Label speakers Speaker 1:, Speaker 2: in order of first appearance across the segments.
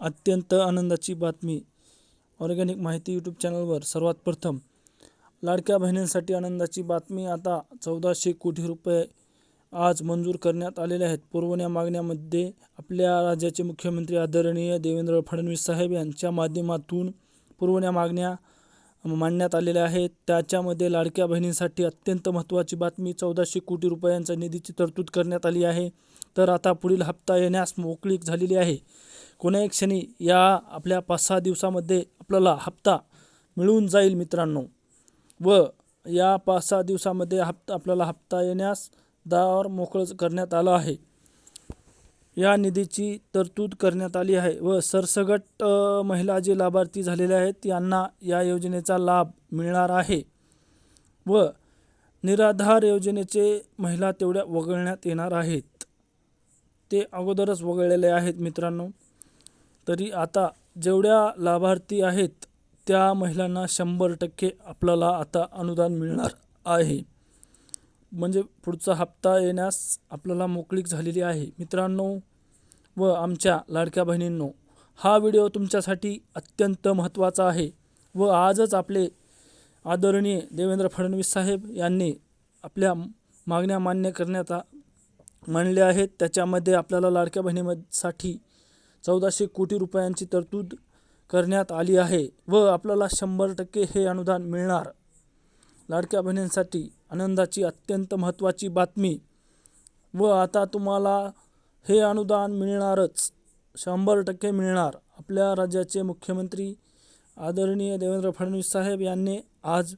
Speaker 1: अत्यंत आनंदाची बातमी. ऑर्गॅनिक माहिती यूट्यूब चॅनलवर सर्वात प्रथम. लाडक्या बहिणींसाठी आनंदाची बातमी आता चौदाशे कोटी रुपये आज मंजूर करण्यात आलेले आहेत. पुरवण्या मागण्यामध्ये आपल्या राज्याचे मुख्यमंत्री आदरणीय देवेंद्र फडणवीस साहेब यांच्या माध्यमातून पुरवण्या मागण्या मांडण्यात आलेल्या आहेत. त्याच्यामध्ये लाडक्या बहिणींसाठी अत्यंत महत्त्वाची बातमी चौदाशे कोटी रुपयांच्या निधीची तरतूद करण्यात आली आहे. तर आता पुढील हप्ता येण्यास मोकळीक झालेली आहे. कोण्याही क्षणी या आपल्या पाच सहा दिवसामध्ये आपल्याला हप्ता मिळून जाईल मित्रांनो. व या पाच सहा दिवसामध्ये हप्ता आपल्याला हप्ता येण्यास दार मोकळं करण्यात आलं आहे. या निधीची तरतूद करण्यात आली आहे व सरसगट महिला जे लाभार्थी झालेले आहेत यांना या योजनेचा लाभ मिळणार आहे. व निराधार योजनेचे महिला तेवढ्या वगळण्यात येणार आहेत. ते अगोदरच वगळलेले आहेत मित्रांनो. तरी आता जेवढ्या लाभार्थी आहेत त्या महिलांना शंभर टक्के आपल्याला आता अनुदान मिळणार आहे. म्हणजे पुढचा हप्ता येण्यास आपल्याला मोकळीक झालेली आहे. मित्रांनो व आमच्या लाडक्या बहिणींनो हा व्हिडिओ तुमच्यासाठी अत्यंत महत्त्वाचा आहे व आजच आपले आदरणीय देवेंद्र फडणवीस साहेब यांनी आपल्या मागण्या मान्य करण्यात मांडल्या आहेत. त्याच्यामध्ये आपल्याला लाडक्या बहिणीसाठी चौदाशे कोटी रुपयांची तरतूद करण्यात आली आहे व आपल्याला शंभर टक्के हे अनुदान मिळणार. लाडक्या बहिणींसाठी आनंदाची अत्यंत महत्त्वाची बातमी. व आता तुम्हाला हे अनुदान मिळणारच शंभर टक्के मिळणार. आपल्या राज्याचे मुख्यमंत्री आदरणीय देवेंद्र फडणवीस साहेब यांनी आज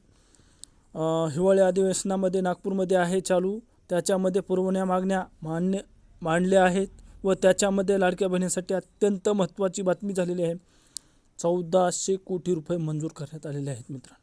Speaker 1: हिवाळी अधिवेशनामध्ये नागपूरमध्ये आहे चालू. त्याच्यामध्ये पुरवण्या मागण्या मान्य मांडल्या आहेत. व त्याच्यामध्ये लाडक्या बहिणीसाठी अत्यंत महत्त्वाची बातमी झालेली आहे. चौदाशे कोटी रुपये मंजूर करण्यात आलेले आहेत मित्रांनो.